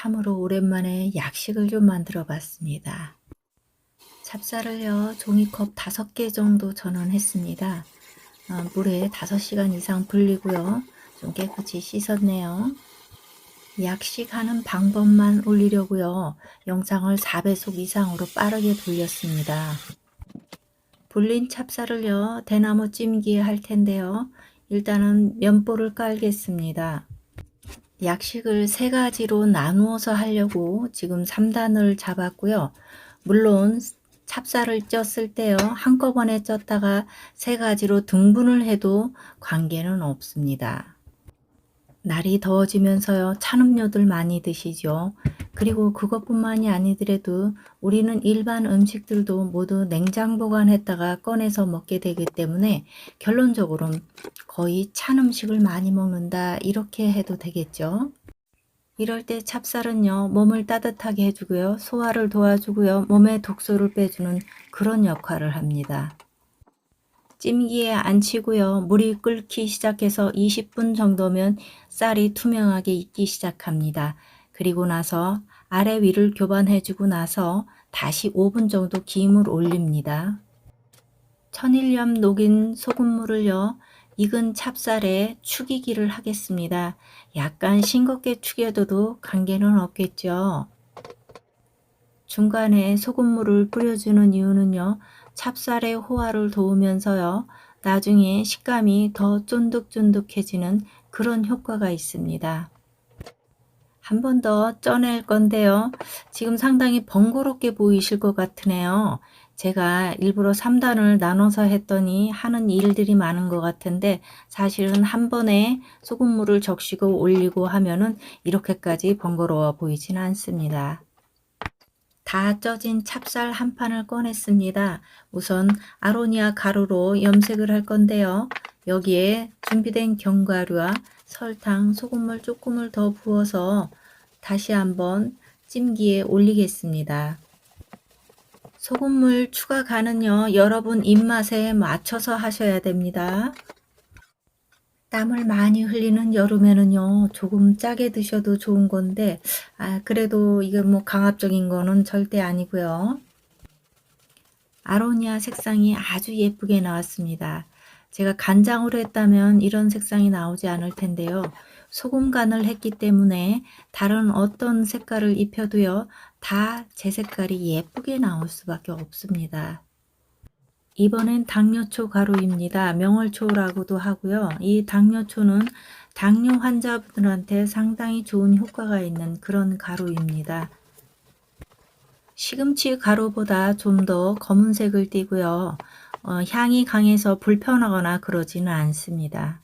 참으로 오랜만에 약식을 좀 만들어 봤습니다. 찹쌀을요, 종이컵 5개 정도 전원했습니다. 어, 물에 5시간 이상 불리고요. 좀 깨끗이 씻었네요. 약식하는 방법만 올리려고요. 영상을 4배속 이상으로 빠르게 돌렸습니다. 불린 찹쌀을요, 대나무 찜기에 할 텐데요. 일단은 면보를 깔겠습니다. 약식을 세 가지로 나누어서 하려고 지금 3단을 잡았고요. 물론 찹쌀을 쪘을 때요. 한꺼번에 쪘다가 세 가지로 등분을 해도 관계는 없습니다. 날이 더워지면서요. 찬 음료들 많이 드시죠. 그리고 그것뿐만이 아니더라도 우리는 일반 음식들도 모두 냉장 보관했다가 꺼내서 먹게 되기 때문에 결론적으로는 거의 찬 음식을 많이 먹는다 이렇게 해도 되겠죠. 이럴 때 찹쌀은요 몸을 따뜻하게 해주고요 소화를 도와주고요 몸의 독소를 빼주는 그런 역할을 합니다. 찜기에 안 치고요 물이 끓기 시작해서 20분 정도면 쌀이 투명하게 익기 시작합니다. 그리고 나서 아래 위를 교반해주고 나서 다시 5분 정도 김을 올립니다. 천일염 녹인 소금물을요 익은 찹쌀에 축이기를 하겠습니다. 약간 싱겁게 축여둬도 관계는 없겠죠. 중간에 소금물을 뿌려주는 이유는요. 찹쌀의 호화를 도우면서요. 나중에 식감이 더 쫀득쫀득해지는 그런 효과가 있습니다. 한 번 더 쪄낼 건데요. 지금 상당히 번거롭게 보이실 것 같으네요. 제가 일부러 3단을 나눠서 했더니 하는 일들이 많은 것 같은데 사실은 한 번에 소금물을 적시고 올리고 하면은 이렇게까지 번거로워 보이진 않습니다. 다 쪄진 찹쌀 한 판을 꺼냈습니다. 우선 아로니아 가루로 염색을 할 건데요. 여기에 준비된 견과류와 설탕, 소금물 조금을 더 부어서 다시 한번 찜기에 올리겠습니다. 소금물 추가 간은요, 여러분 입맛에 맞춰서 하셔야 됩니다. 땀을 많이 흘리는 여름에는요, 조금 짜게 드셔도 좋은 건데, 아, 그래도 이게 뭐 강압적인 거는 절대 아니고요. 아로니아 색상이 아주 예쁘게 나왔습니다. 제가 간장으로 했다면 이런 색상이 나오지 않을 텐데요. 소금 간을 했기 때문에 다른 어떤 색깔을 입혀도요. 다 제 색깔이 예쁘게 나올 수밖에 없습니다. 이번엔 당뇨초 가루입니다. 명월초라고도 하고요. 이 당뇨초는 당뇨 환자분들한테 상당히 좋은 효과가 있는 그런 가루입니다. 시금치 가루보다 좀 더 검은색을 띠고요. 어, 향이 강해서 불편하거나 그러지는 않습니다.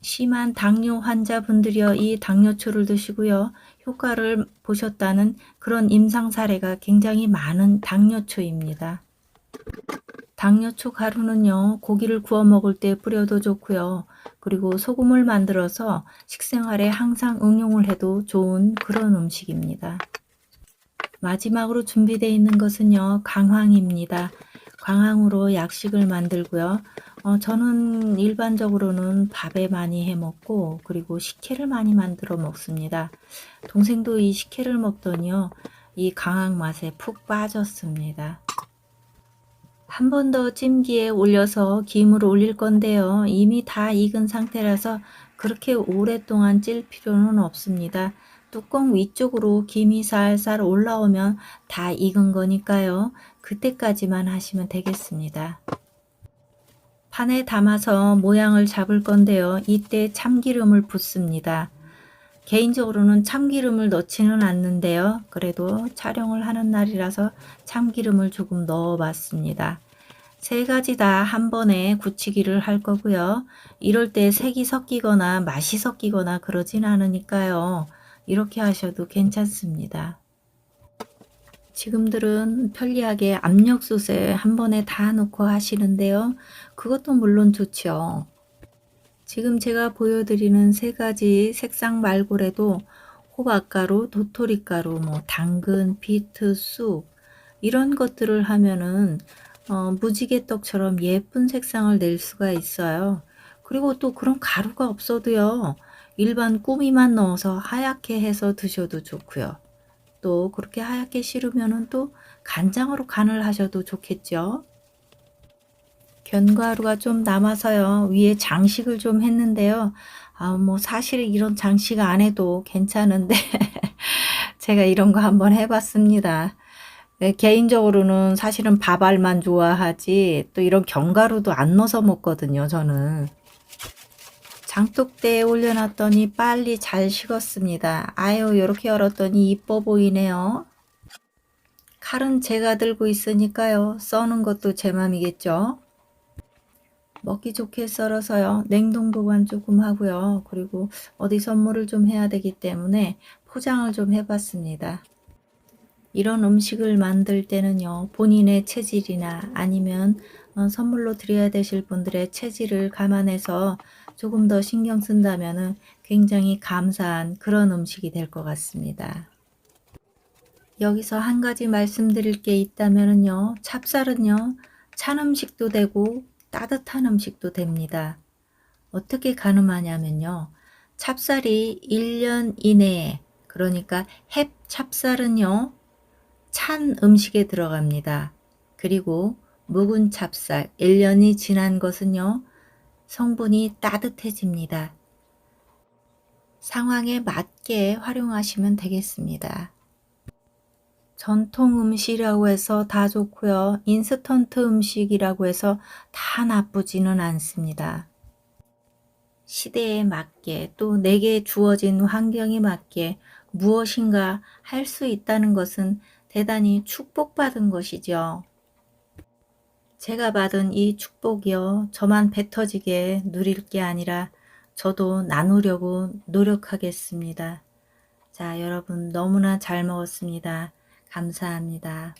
심한 당뇨 환자분들이요, 이 당뇨초를 드시고요, 효과를 보셨다는 그런 임상 사례가 굉장히 많은 당뇨초입니다. 당뇨초 가루는요, 고기를 구워 먹을 때 뿌려도 좋고요. 그리고 소금을 만들어서 식생활에 항상 응용을 해도 좋은 그런 음식입니다. 마지막으로 준비되어 있는 것은요, 강황입니다. 광황으로 약식을 만들고요. 어, 저는 일반적으로는 밥에 많이 해 먹고 그리고 식혜를 많이 만들어 먹습니다. 동생도 이 식혜를 먹더니요. 이 강황 맛에 푹 빠졌습니다. 한 번 더 찜기에 올려서 김을 올릴 건데요. 이미 다 익은 상태라서 그렇게 오랫동안 찔 필요는 없습니다. 뚜껑 위쪽으로 김이 살살 올라오면 다 익은 거니까요. 그때까지만 하시면 되겠습니다. 판에 담아서 모양을 잡을 건데요. 이때 참기름을 붓습니다. 개인적으로는 참기름을 넣지는 않는데요. 그래도 촬영을 하는 날이라서 참기름을 조금 넣어 봤습니다. 세 가지 다 한 번에 굳히기를 할 거고요. 이럴 때 색이 섞이거나 맛이 섞이거나 그러진 않으니까요. 이렇게 하셔도 괜찮습니다. 지금들은 편리하게 압력솥에 한 번에 다 넣고 하시는데요. 그것도 물론 좋죠. 지금 제가 보여드리는 세 가지 색상 말고라도 호박가루, 도토리가루, 뭐 당근, 비트, 쑥 이런 것들을 하면은 어, 무지개떡처럼 예쁜 색상을 낼 수가 있어요. 그리고 또 그런 가루가 없어도요. 일반 꾸미만 넣어서 하얗게 해서 드셔도 좋고요. 또 그렇게 하얗게 싫으면은 또 간장으로 간을 하셔도 좋겠죠. 견과류가 좀 남아서요. 위에 장식을 좀 했는데요. 아, 뭐 사실 이런 장식 안 해도 괜찮은데 제가 이런 거 한번 해봤습니다. 네, 개인적으로는 사실은 밥알만 좋아하지 또 이런 견과류도 안 넣어서 먹거든요. 저는. 장독대에 올려놨더니 빨리 잘 식었습니다. 아유 이렇게 열었더니 이뻐 보이네요. 칼은 제가 들고 있으니까요. 써는 것도 제 맘이겠죠. 먹기 좋게 썰어서요. 냉동 보관 조금 하고요. 그리고 어디 선물을 좀 해야 되기 때문에 포장을 좀 해봤습니다. 이런 음식을 만들 때는요. 본인의 체질이나 아니면 어, 선물로 드려야 되실 분들의 체질을 감안해서 조금 더 신경 쓴다면 굉장히 감사한 그런 음식이 될 것 같습니다. 여기서 한 가지 말씀드릴 게 있다면요. 찹쌀은요. 찬 음식도 되고 따뜻한 음식도 됩니다. 어떻게 가늠하냐면요. 찹쌀이 1년 이내에 그러니까 햇 찹쌀은요. 찬 음식에 들어갑니다. 그리고 묵은 찹쌀 1년이 지난 것은요. 성분이 따뜻해집니다. 상황에 맞게 활용하시면 되겠습니다. 전통 음식이라고 해서 다 좋고요. 인스턴트 음식이라고 해서 다 나쁘지는 않습니다. 시대에 맞게 또 내게 주어진 환경에 맞게 무엇인가 할 수 있다는 것은 대단히 축복받은 것이죠. 제가 받은 이 축복이요. 저만 배 터지게 누릴 게 아니라 저도 나누려고 노력하겠습니다. 자, 여러분 너무나 잘 먹었습니다. 감사합니다.